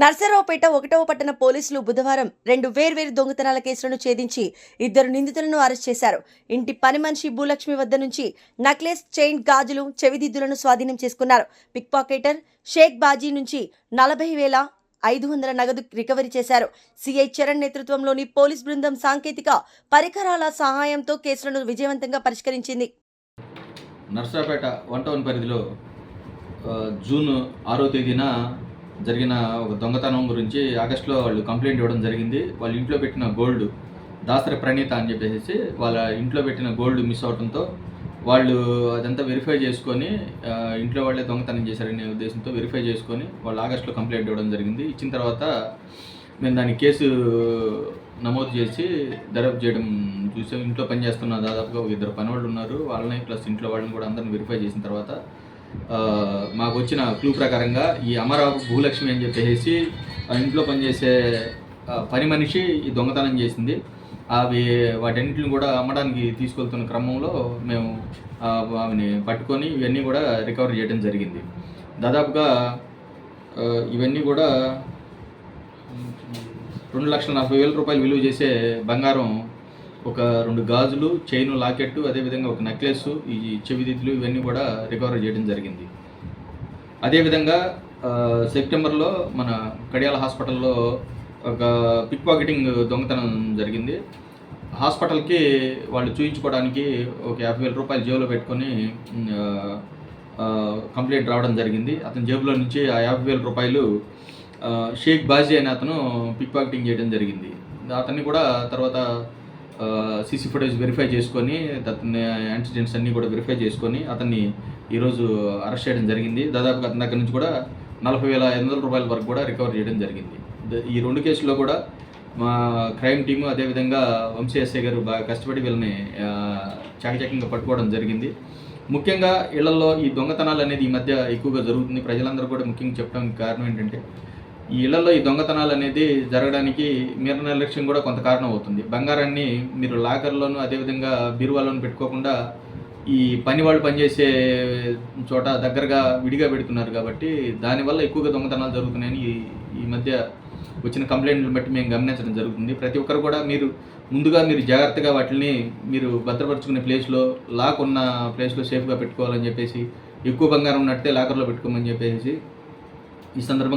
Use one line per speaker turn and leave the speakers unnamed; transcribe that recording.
నర్సరావుపేట ఒకటవ పట్టణ పోలీసులు బుధవారం రెండు వేర్వేరు దొంగతనాల కేసులను ఛేదించి ఇద్దరు నిందితులను అరెస్ట్ చేశారు. ఇంటి పని మనిషి భూలక్ష్మి వద్ద నుంచి నక్లెస్ చైన్ గాజులు చెవిదిద్దులను స్వాధీనం చేసుకున్నారు. పిక్ పాకెటర్ షేక్ బాజీ నుంచి నలభై వేల ఐదు వందల నగదు రికవరీ చేశారు. సిఐ చరణ్ నేతృత్వంలోని పోలీస్ బృందం సాంకేతిక పరికరాల సహాయంతో కేసులను విజయవంతంగా పరిష్కరించింది.
నర్సరాపేట వన్ టౌన్ పరిధిలో జూన్ ఆరో తేదీన జరిగిన ఒక దొంగతనం గురించి ఆగస్టులో వాళ్ళు కంప్లైంట్ ఇవ్వడం జరిగింది. వాళ్ళ ఇంట్లో పెట్టిన గోల్డ్ దాసరి ప్రణీత అని చెప్పేసి వాళ్ళ ఇంట్లో పెట్టిన గోల్డ్ మిస్ అవడంతో వాళ్ళు అదంతా వెరిఫై చేసుకొని ఇంట్లో వాళ్ళే దొంగతనం చేశారనే ఉద్దేశంతో వెరిఫై చేసుకొని వాళ్ళు ఆగస్టులో కంప్లైంట్ ఇవ్వడం జరిగింది. ఇచ్చిన తర్వాత మేము దాని కేసు నమోదు చేసి దర్యాప్తు చేయడం చూసాం. ఇంట్లో పనిచేస్తున్న దాదాపుగా ఒక ఇద్దరు పని వాళ్ళు ఉన్నారు. వాళ్ళని ప్లస్ ఇంట్లో వాళ్ళని కూడా అందరిని వెరిఫై చేసిన తర్వాత మాకు వచ్చిన క్లూ ప్రకారంగా ఈ అమరావతి భూలక్ష్మి అని చెప్పేసి ఆ ఇంట్లో పనిచేసే పని మనిషి ఈ దొంగతనం చేసింది. అవి వాటన్నింటిని కూడా అమ్మడానికి తీసుకెళ్తున్న క్రమంలో మేము ఆమెని పట్టుకొని ఇవన్నీ కూడా రికవర్ చేయడం జరిగింది. దాదాపుగా ఇవన్నీ కూడా రెండు లక్షల నలభై వేల రూపాయలు విలువ చేసే బంగారం ఒక రెండు గాజులు చైన్ లాకెట్ అదేవిధంగా ఒక నెక్లెస్ ఈ చెవిదిద్దులు ఇవన్నీ కూడా రికవర్ చేయడం జరిగింది. అదేవిధంగా సెప్టెంబర్లో మన కడియాల హాస్పిటల్లో ఒక పిక్ పాకెటింగ్ దొంగతనం జరిగింది. హాస్పిటల్కి వాళ్ళు చూయించుకోవడానికి ఒక యాభై వేల రూపాయలు జేబులో పెట్టుకొని కంప్లైంట్ రావడం జరిగింది. అతని జేబులో నుంచి ఆ యాభై వేల రూపాయలు షేక్ బాజీ అనే అతను పిక్ పాకెటింగ్ చేయడం జరిగింది. అతన్ని కూడా తర్వాత సీసీ ఫుటేజ్ వెరిఫై చేసుకొని అతని యాక్సిడెంట్స్ అన్నీ కూడా వెరిఫై చేసుకొని అతన్ని ఈరోజు అరెస్ట్ చేయడం జరిగింది. దాదాపుగా అతని దగ్గర నుంచి కూడా నలభై వేల ఐదు వందల రూపాయల వరకు కూడా రికవర్ చేయడం జరిగింది. ఈ రెండు కేసుల్లో కూడా మా క్రైమ్ టీము అదేవిధంగా వంశీఎస్ఐ గారు బాగా కష్టపడి వీళ్ళని చాకచక్యంగా పట్టుకోవడం జరిగింది. ముఖ్యంగా ఇళ్ళలో ఈ దొంగతనాలు అనేది ఈ మధ్య ఎక్కువగా జరుగుతుంది. ప్రజలందరూ కూడా ముఖ్యంగా చెప్పడానికి కారణం ఏంటంటే ఈ ఇళ్ళలో ఈ దొంగతనాలు అనేది జరగడానికి మీరు నిర్లక్ష్యం కూడా కొంత కారణం అవుతుంది. బంగారాన్ని మీరు లాకర్లోను అదేవిధంగా బీరువాలోను పెట్టుకోకుండా ఈ పని వాళ్ళు పనిచేసే చోట దగ్గరగా విడిగా పెడుతున్నారు కాబట్టి దానివల్ల ఎక్కువగా దొంగతనాలు జరుగుతున్నాయని ఈ మధ్య వచ్చిన కంప్లైంట్లను బట్టి మేము గమనించడం జరుగుతుంది. ప్రతి ఒక్కరు కూడా మీరు ముందుగా మీరు జాగ్రత్తగా వాటిని మీరు భద్రపరుచుకునే ప్లేస్లో లాక్ ఉన్న ప్లేస్లో సేఫ్గా పెట్టుకోవాలని చెప్పేసి ఎక్కువ బంగారం ఉన్నట్టే లాకర్లో పెట్టుకోమని చెప్పేసి ఈ సందర్భంగా